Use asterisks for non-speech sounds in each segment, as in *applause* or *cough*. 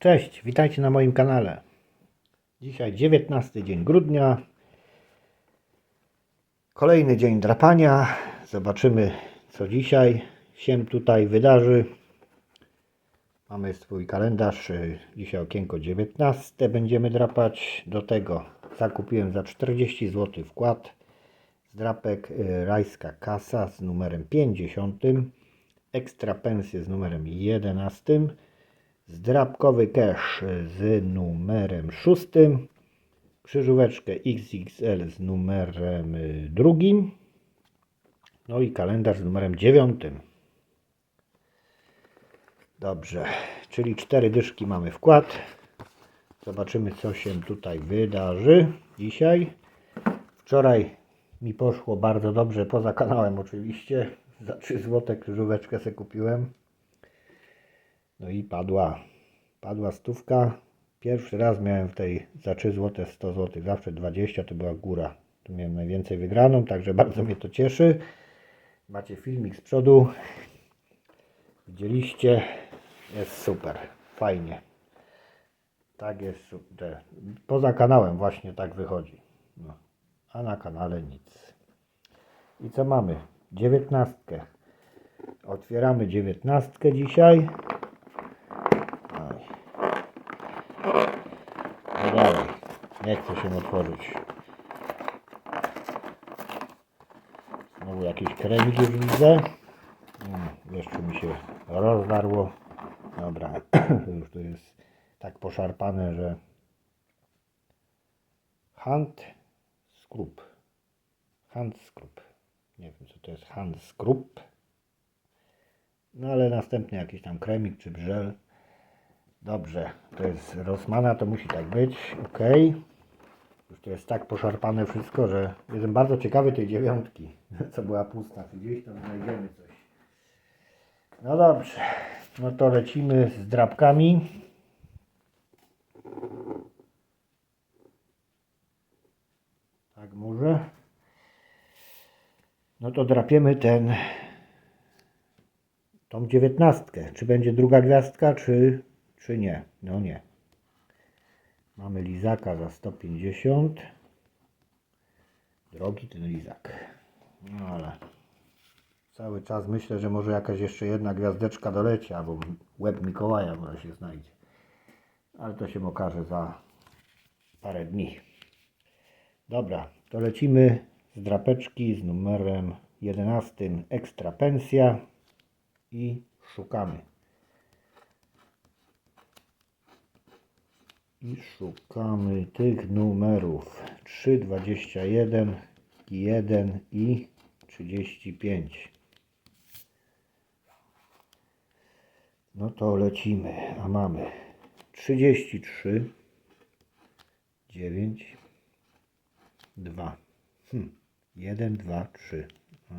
Cześć, witajcie na moim kanale. Dzisiaj 19 dzień grudnia. Kolejny dzień drapania. Zobaczymy co dzisiaj się tutaj wydarzy. Mamy swój kalendarz. Dzisiaj okienko 19 będziemy drapać. Do tego zakupiłem za 40 zł wkład z drapek y, rajska kasa z numerem 50. Ekstra pensje z numerem 11 zdrabkowy cash z numerem 6, krzyżóweczkę XXL z numerem y, drugim, no i kalendarz z numerem 9. Dobrze, czyli cztery dyszki mamy wkład. Zobaczymy co się tutaj wydarzy dzisiaj. Wczoraj mi poszło bardzo dobrze, poza kanałem oczywiście. Za 3 zł krzyżóweczkę sobie kupiłem. No i padła, padła stówka. Pierwszy raz miałem w tej za 3 zł 100 zł, zawsze 20 to była góra. Tu miałem najwięcej wygraną, także bardzo mnie to cieszy. Macie filmik z przodu. Widzieliście? Jest super, fajnie. Tak jest super. Poza kanałem właśnie tak wychodzi. No. A na kanale nic. I co mamy? Dziewiętnastkę. Otwieramy dziewiętnastkę dzisiaj. Oj. No dalej. Nie chce się otworzyć. Znowu jakieś kremiki widzę. Mm, Jeszcze mi się rozdarło. Dobra. *clears throat* To już to jest tak poszarpane, że hand skrup. Hand skrup. Nie wiem co to jest hand skrup. No ale następnie jakiś tam kremik czy brzel. Dobrze, to jest Rossmana, to musi tak być. Ok. Już to jest tak poszarpane wszystko, że jestem bardzo ciekawy tej dziewiątki, *laughs* co była pusta. Czy Gdzieś tam znajdziemy coś. No dobrze, no to lecimy z drapkami. Tak może. No to drapiemy ten tą dziewiętnastkę. Czy będzie druga gwiazdka, czy, czy nie? No nie. Mamy lizaka za 150. Drogi ten lizak. No ale cały czas myślę, że może jakaś jeszcze jedna gwiazdeczka doleci, albo łeb Mikołaja może się znajdzie. Ale to się okaże za parę dni. Dobra, to lecimy z drapeczki z numerem 11 ekstra pensja i szukamy. I szukamy tych numerów 3, 21, 1 i 35. No to lecimy, a mamy 33, 9, 2, hm. 1, 2, 3. O.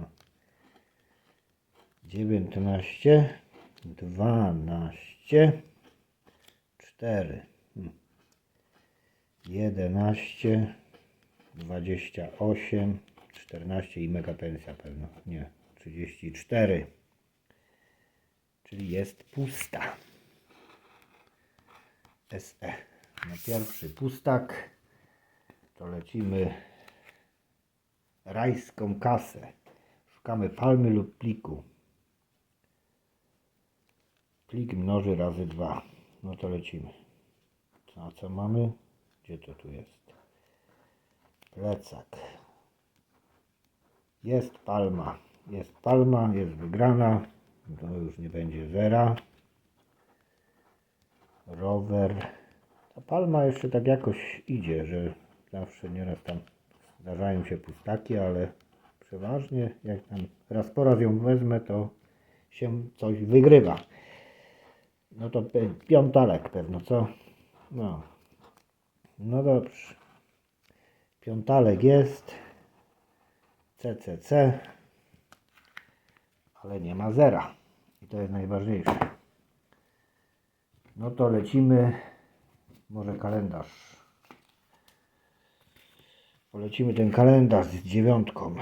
19, 12, 4, hmm. 11, 28, 14 i mega pensja pewno, nie, 34, czyli jest pusta. SE. Na pierwszy pustak to lecimy rajską kasę. Szukamy palmy lub pliku. Plik mnoży razy 2. No to lecimy. A co mamy? Gdzie to tu jest? Plecak. Jest palma. Jest palma, jest wygrana. To już nie będzie zera. Rower. Ta palma jeszcze tak jakoś idzie, że zawsze nieraz tam zdarzają się pustaki, ale przeważnie jak tam raz po raz ją wezmę, to się coś wygrywa. No to piątalek pewno, co? No. No dobrze. Piątalek jest. CCC. Ale nie ma zera. I to jest najważniejsze. No to lecimy. Może kalendarz. Polecimy ten kalendarz z dziewiątką.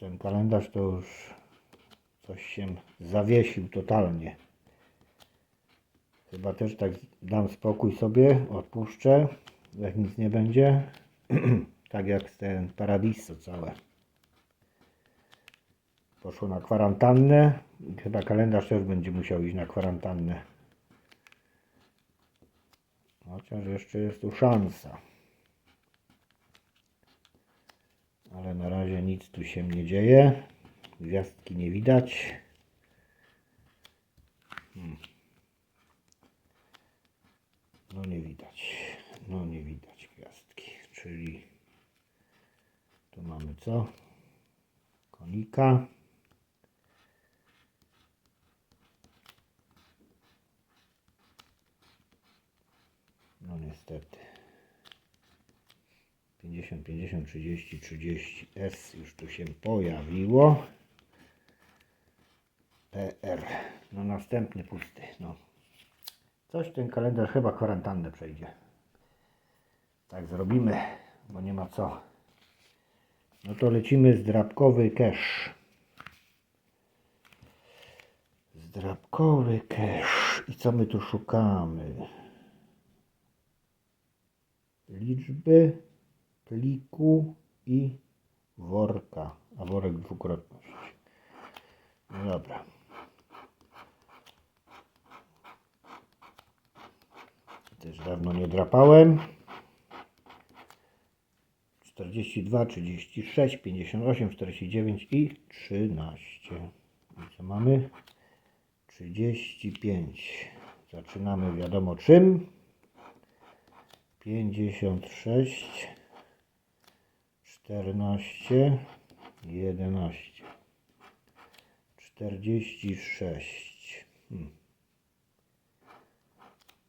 Ten kalendarz to już coś się zawiesił totalnie. Chyba też tak dam spokój sobie, odpuszczę, jak nic nie będzie. *clears throat* tak jak ten Paradiso całe. Poszło na kwarantannę. Chyba kalendarz też będzie musiał iść na kwarantannę. Chociaż jeszcze jest tu szansa. Ale na razie nic tu się nie dzieje. Gwiazdki nie widać. Hmm. No nie widać. No nie widać gwiazdki. Czyli tu mamy co? Konika. No niestety. 50, 50, 30, 30 S już tu się pojawiło. PR. No następny pusty. No. Coś ten kalendarz chyba kwarantannę przejdzie. Tak zrobimy, bo nie ma co. No to lecimy zdrabkowy cash. Zdrabkowy cash. I co my tu szukamy? Liczby pliku i worka, a worek dwukrotność. No dobra. Też dawno nie drapałem. 42, 36, 58, 49 i 13. I co mamy? 35. Zaczynamy wiadomo czym. 56, 14, 11, 46, hmm.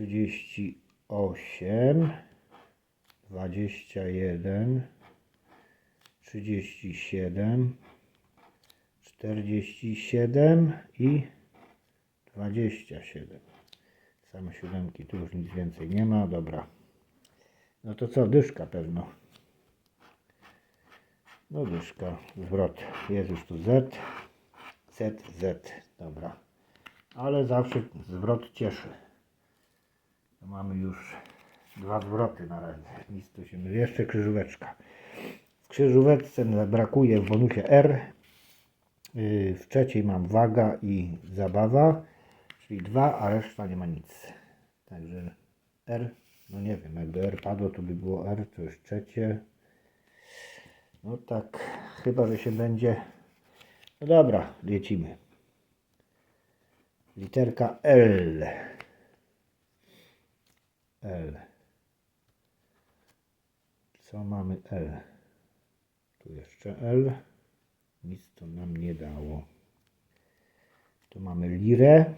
17, 22, 57, 51, 38, 21, 37, 47 i 27. Same siódemki, tu już nic więcej nie ma, dobra. No to co, dyszka pewno. No dyszka, zwrot. Jest już tu Z. Z, Z, dobra. Ale zawsze zwrot cieszy. Mamy już dwa zwroty na razie. Nic tu się nie... Jeszcze krzyżóweczka. W krzyżóweczce brakuje w bonusie R. Yy, W trzeciej mam waga i zabawa. Czyli dwa, a reszta nie ma nic. Także R, no nie wiem, jakby R padło, to by było R, to już trzecie. No tak, chyba, że się będzie. No dobra, lecimy. Literka L. L. Co mamy L? Tu jeszcze L. Nic to nam nie dało. Tu mamy lirę.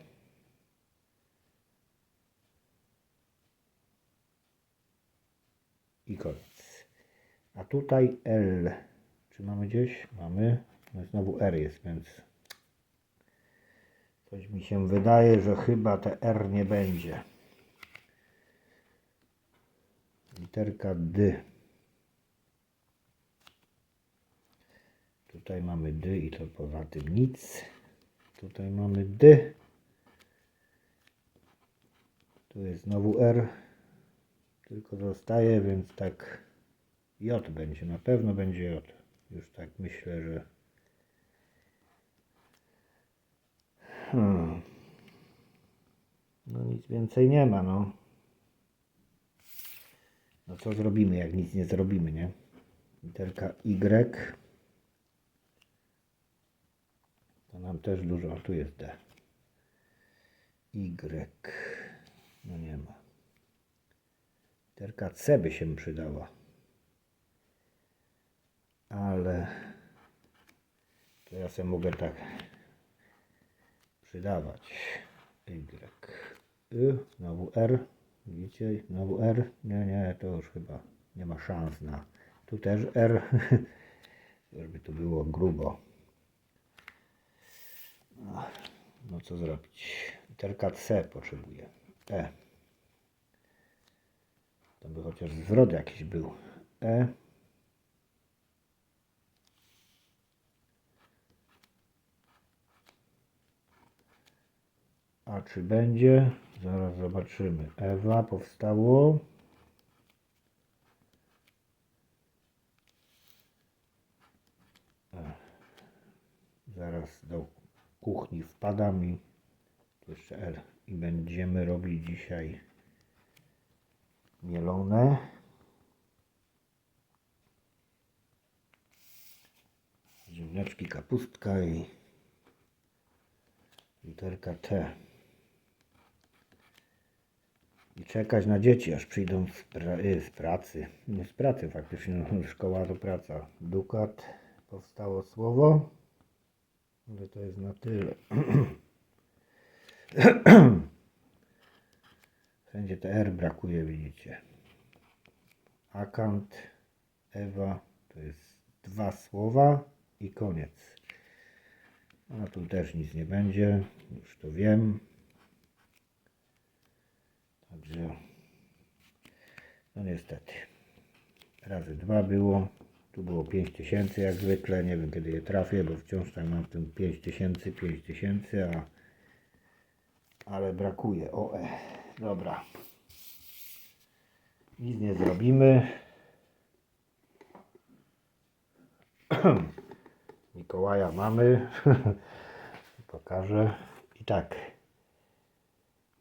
I koniec. A tutaj L. Czy mamy gdzieś? Mamy. No znowu R jest, więc coś mi się wydaje, że chyba te R nie będzie. Literka D. Tutaj mamy D i to poza tym nic. Tutaj mamy D. Tu jest znowu R. Tylko zostaje, więc tak J będzie. Na pewno będzie J. Już tak myślę, że. Hmm. No nic więcej nie ma, no. No co zrobimy, jak nic nie zrobimy, nie? Literka Y. To nam też dużo, a tu jest D. Y. No nie ma. Literka C by się przydała. Ale to ja sobie mogę tak przydawać. Y. Y, znowu R. Widzicie? Znowu R. Nie, nie, to już chyba nie ma szans na. Tu też R. *laughs* Żeby tu było grubo. No, co zrobić? Literka C potrzebuję. E. To by chociaż zwrot jakiś był. E. A czy będzie? Zaraz zobaczymy. Ewa powstało. Zaraz do kuchni wpadam i tu jeszcze L. I będziemy robić dzisiaj mielone. Ziemniaczki, kapustka i literka T. I czekać na dzieci, aż przyjdą z, pra y, z pracy. Nie z pracy faktycznie, no, *laughs* szkoła to praca. Dukat powstało słowo, ale to jest na tyle. *clears throat* Wszędzie te R brakuje, widzicie. Akant, Ewa, to jest dwa słowa i koniec. A tu też nic nie będzie, już to wiem. Także, no niestety. Razy dwa było. Tu było 5000 jak zwykle. Nie wiem kiedy je trafię, bo wciąż tam mam w tym 5000, 5000, a ale brakuje. O, e. dobra. Nic nie zrobimy. *clears throat* Mikołaja mamy. *laughs* Pokażę. I tak.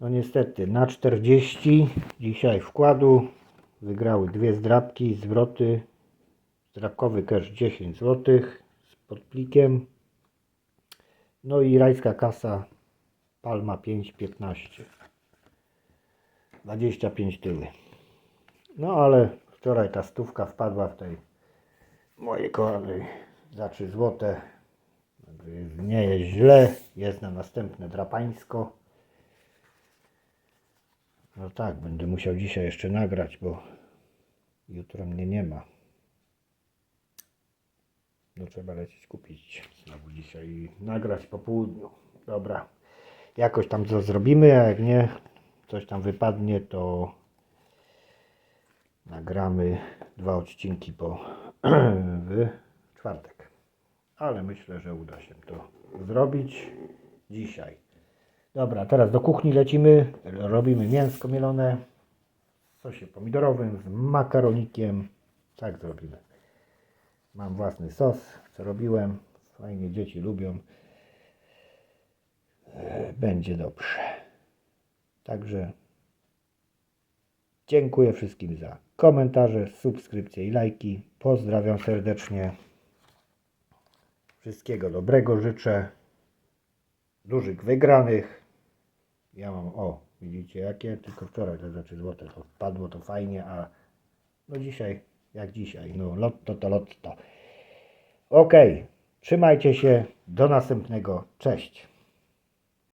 No niestety na 40 dzisiaj wkładu wygrały dwie zdrabki, zwroty. Zdrabkowy cash 10 zł z podplikiem. No i rajska kasa Palma 5,15. 25 tyły. No ale wczoraj ta stówka wpadła w tej mojej kochanej za 3 złote. Także jest- Nie jest źle. Jest na następne drapańsko. No tak, będę musiał dzisiaj jeszcze nagrać, bo jutro mnie nie ma. No trzeba lecieć kupić znowu dzisiaj i nagrać po południu. Dobra. Jakoś tam to zrobimy, a jak nie, coś tam wypadnie, to nagramy dwa odcinki po *clears throat* w czwartek. Ale myślę, że uda się to zrobić dzisiaj. Dobra, teraz do kuchni lecimy. Robimy mięsko mielone w sosie pomidorowym z makaronikiem. Tak zrobimy. Mam własny sos, co robiłem. Fajnie dzieci lubią. E, Będzie dobrze. Także dziękuję wszystkim za komentarze, subskrypcje i lajki. Pozdrawiam serdecznie. Wszystkiego dobrego życzę. Dużych wygranych. Ja mam, o, widzicie jakie, tylko wczoraj te rzeczy złote to wpadło, to fajnie, a no dzisiaj, jak dzisiaj, no lotto to lotto. Okej, trzymajcie się, do następnego, cześć.